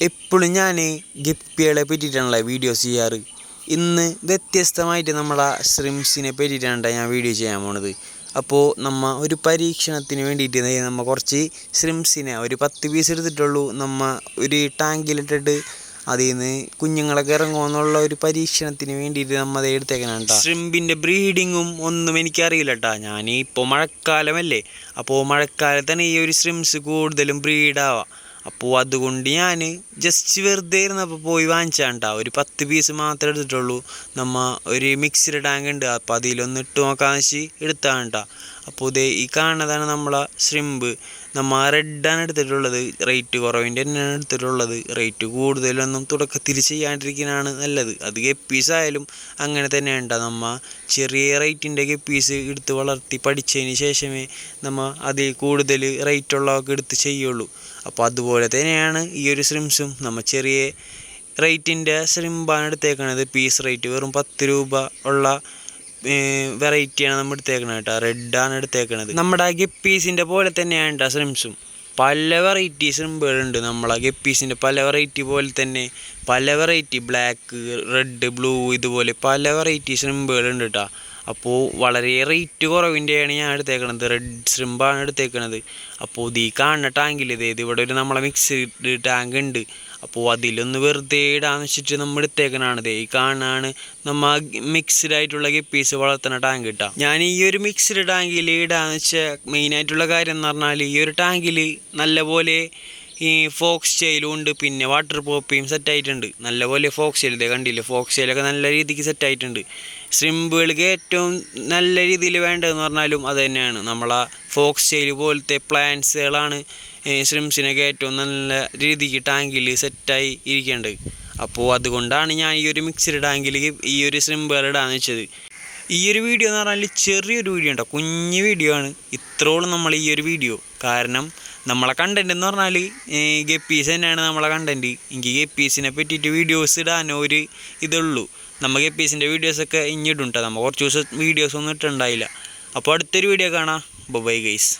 എപ്പോഴും ഞാൻ ഗപ്പികളെ പറ്റിയിട്ടാണല്ലോ വീഡിയോസ് ചെയ്യാറ്. ഇന്ന് വ്യത്യസ്തമായിട്ട് നമ്മളെ ശ്രിംസിനെ പറ്റിയിട്ടാണ് ഞാൻ വീഡിയോ ചെയ്യാൻ പോണത്. അപ്പോൾ നമ്മ ഒരു പരീക്ഷണത്തിന് വേണ്ടിയിട്ട് നമ്മൾ നമ്മ കുറച്ച് ശ്രിംസിനെ ഒരു പത്ത് പീസ് എടുത്തിട്ടുള്ളൂ. നമ്മ ഒരു ടാങ്കിലിട്ടിട്ട് അതിൽ നിന്ന് കുഞ്ഞുങ്ങളൊക്കെ ഇറങ്ങുമെന്നുള്ള ഒരു പരീക്ഷണത്തിന് വേണ്ടിയിട്ട് നമ്മൾ അത് എടുത്തേക്കണം കേട്ടോ ശ്രിമ്പിന്റെ ബ്രീഡിങ്ങും ഒന്നും എനിക്കറിയില്ല കേട്ടോ ഞാൻ മഴക്കാലമല്ലേ. അപ്പോൾ മഴക്കാലത്താണ് ഈ ഒരു ശ്രിംസ് കൂടുതലും ബ്രീഡാവുക അപ്പോൾ അതുകൊണ്ട് ഞാൻ ജസ്റ്റ് വെറുതെ ഇരുന്നപ്പോൾ പോയി വാങ്ങിച്ചാണ് കേട്ടോ ഒരു പത്ത് പീസ് മാത്രമേ എടുത്തിട്ടുള്ളൂ. നമ്മ ഒരു മിക്സിഡ് ടാങ്ക് ഉണ്ട്. അപ്പോൾ അതിലൊന്ന് ഇട്ട് നോക്കാന്ന് വെച്ച് അപ്പോൾ ഇതേ ഈ കാണുന്നതാണ് നമ്മളെ ശ്രിമ്പ് നമ്മൾ റെഡാണ് എടുത്തിട്ടുള്ളത്. റേറ്റ് കുറവിന്റെ തന്നെയാണ് എടുത്തിട്ടുള്ളത്. റേറ്റ് കൂടുതലൊന്നും തുടക്കത്തിൽ ചെയ്യാണ്ടിരിക്കുന്നതാണ് നല്ലത്. അത് ഗപ്പീസ് ആയാലും അങ്ങനെ തന്നെ ഉണ്ടാ നമ്മ ചെറിയ റേറ്റിന്റെ ഗപ്പീസ് എടുത്ത് വളർത്തി പഠിച്ചതിന് ശേഷമേ നമ്മൾ അതിൽ കൂടുതൽ റേറ്റുള്ളതൊക്കെ എടുത്ത് ചെയ്യുള്ളൂ. അപ്പോൾ അതുപോലെ തന്നെയാണ് ഈ ഒരു സ്രിംസും നമ്മൾ ചെറിയ റേറ്റിന്റെ സ്രിംബാണ് എടുത്തേക്കണത്. പീസ് റേറ്റ് വെറും പത്ത് രൂപ ഉള്ള വെറൈറ്റിയാണ് നമ്മൾ എടുത്തേക്കണത് കേട്ടോ. റെഡാണ് എടുത്തേക്കണത്. നമ്മുടെ ഗപ്പീസിന്റെ പോലെ തന്നെയാണ് കേട്ടോ സ്രിംസും പല വെറൈറ്റി ശ്രിമ്പുകളുണ്ട് നമ്മളെ ഗപ്പീസിന്റെ പല വെറൈറ്റി പോലെ തന്നെ പല വെറൈറ്റി ബ്ലാക്ക് റെഡ് ബ്ലൂ ഇതുപോലെ പല വെറൈറ്റി ശ്രിമ്പുകളുണ്ട് കേട്ടോ അപ്പോൾ വളരെ റേറ്റ് കുറവിന്റെയാണ് ഞാൻ എടുത്തേക്കണത്. റെഡ് ശ്രിമ്പാണ് എടുത്തേക്കണത്. അപ്പോൾ ഇതീ കാണുന്ന ടാങ്കിൽ ഇത് ഇവിടെ ഒരു നമ്മളെ മിക്സ്ഡ് ടാങ്ക് ഉണ്ട്. അപ്പോൾ അതിലൊന്ന് വെറുതെ ഇടാന്ന് വെച്ചിട്ട് നമ്മൾ എടുത്തേക്കണാണ് ഈ കാണാണ് നമ്മൾ മിക്സ്ഡ് ആയിട്ടുള്ള ഗപ്പീസ് വളർത്തുന്ന ടാങ്ക് ഇട്ടാം. ഞാൻ ഈ ഒരു മിക്സ്ഡ് ടാങ്കിൽ ഇടാന്ന് വെച്ചാൽ മെയിനായിട്ടുള്ള കാര്യം എന്ന് പറഞ്ഞാൽ ഈ ഒരു ടാങ്കിൽ നല്ലപോലെ ഈ ഫോക്സ് ചെയിലും ഉണ്ട് പിന്നെ വാട്ടർ പോപ്പിയും സെറ്റ് ആയിട്ടുണ്ട്. നല്ലപോലെ ഫോക്സ് ചെയിൽ ഇതേ കണ്ടില്ലേ? ഫോക്സ് ചെയിലൊക്കെ നല്ല രീതിക്ക് സെറ്റ് ആയിട്ടുണ്ട്. ശ്രിമ്പുകൾക്ക് ഏറ്റവും നല്ല രീതിയിൽ വേണ്ടതെന്ന് പറഞ്ഞാലും അത് തന്നെയാണ്. നമ്മളാ ഫോക്സ് ചെയിൽ പോലത്തെ പ്ലാന്റ്സുകളാണ് സ്ട്രിംസിനൊക്കെ ഏറ്റവും നല്ല രീതിക്ക് ടാങ്കിൽ സെറ്റായി ഇരിക്കേണ്ടത്. അപ്പോൾ അതുകൊണ്ടാണ് ഞാൻ ഈ ഒരു മിക്സഡ് ടാങ്കിൽ ഈ ഒരു ശ്രിമ്പുകൾ ഇടാന്ന് വെച്ചത്. ഈ ഒരു വീഡിയോ എന്ന് പറഞ്ഞാൽ ചെറിയൊരു വീഡിയോ ഉണ്ടോ? കുഞ്ഞു വീഡിയോ ആണ്. ഇത്രോളം നമ്മൾ ഈ ഒരു വീഡിയോ കാരണം നമ്മളെ കണ്ടന്റ് എന്ന് പറഞ്ഞാൽ ഗപ്പീസ് തന്നെയാണ് നമ്മളെ കണ്ടന്റ് എനിക്ക് ഗപ്പീസിനെ പറ്റിയിട്ട് വീഡിയോസ് ഇടാനോ ഒരു ഇതുള്ളൂ. നമ്മൾ ഗപ്പീസിന്റെ വീഡിയോസൊക്കെ ഇഞ്ഞിടും കേട്ടോ നമ്മൾ കുറച്ച് ദിവസം വീഡിയോസ് ഒന്നും ഇട്ടുണ്ടായില്ല അപ്പോൾ അടുത്തൊരു വീഡിയോ കാണാം. Bye guys